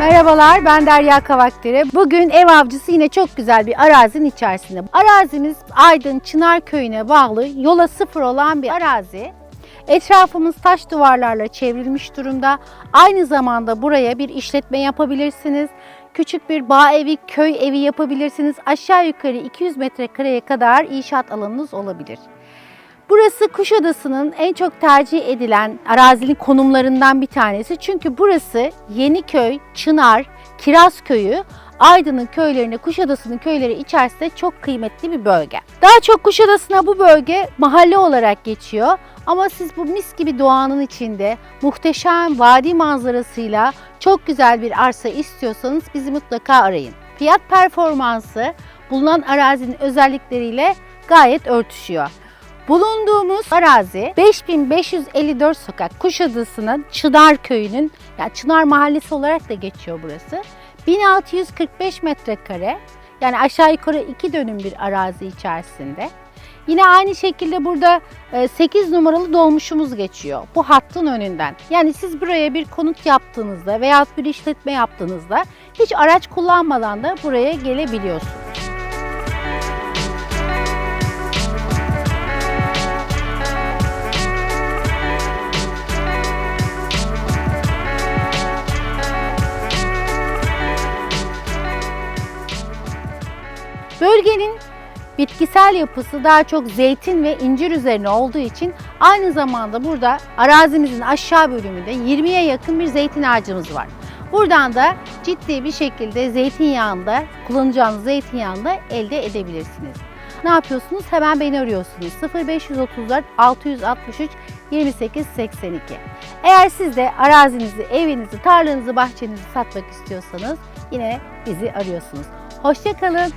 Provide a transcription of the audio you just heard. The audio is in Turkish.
Merhabalar, ben Derya Kavakdere. Bugün ev avcısı yine çok güzel bir arazinin içerisinde. Arazimiz Aydın Çınar Köyü'ne bağlı, yola sıfır olan bir arazi. Etrafımız taş duvarlarla çevrilmiş durumda. Aynı zamanda buraya bir işletme yapabilirsiniz. Küçük bir bağ evi, köy evi yapabilirsiniz. Aşağı yukarı 200 metrekareye kadar inşaat alanınız olabilir. Burası Kuşadası'nın en çok tercih edilen arazinin konumlarından bir tanesi. Çünkü burası Yeniköy, Çınar, Kirazköy'ü, Aydın'ın köylerine, Kuşadası'nın köyleri içerisinde çok kıymetli bir bölge. Daha çok Kuşadası'na bu bölge mahalle olarak geçiyor. Ama siz bu mis gibi doğanın içinde muhteşem vadi manzarasıyla çok güzel bir arsa istiyorsanız bizi mutlaka arayın. Fiyat performansı bulunan arazinin özellikleriyle gayet örtüşüyor. Bulunduğumuz arazi 5554 sokak Kuşadası'nın Çınar Köyü'nün yani Çınar Mahallesi olarak da geçiyor burası. 1645 metrekare yani aşağı yukarı 2 dönüm bir arazi içerisinde. Yine aynı şekilde burada e, 8 numaralı dolmuşumuz geçiyor bu hattın önünden. Yani siz buraya bir konut yaptığınızda veya bir işletme yaptığınızda hiç araç kullanmadan da buraya gelebiliyorsunuz. Bölgenin bitkisel yapısı daha çok zeytin ve incir üzerine olduğu için aynı zamanda burada arazimizin aşağı bölümünde 20'ye yakın bir zeytin ağacımız var. Buradan da ciddi bir şekilde zeytinyağında, kullanacağınız zeytinyağında elde edebilirsiniz. Ne yapıyorsunuz? Hemen beni arıyorsunuz. 0534 663 28 82. Eğer siz de arazinizi, evinizi, tarlanızı, bahçenizi satmak istiyorsanız yine bizi arıyorsunuz. Hoşçakalın.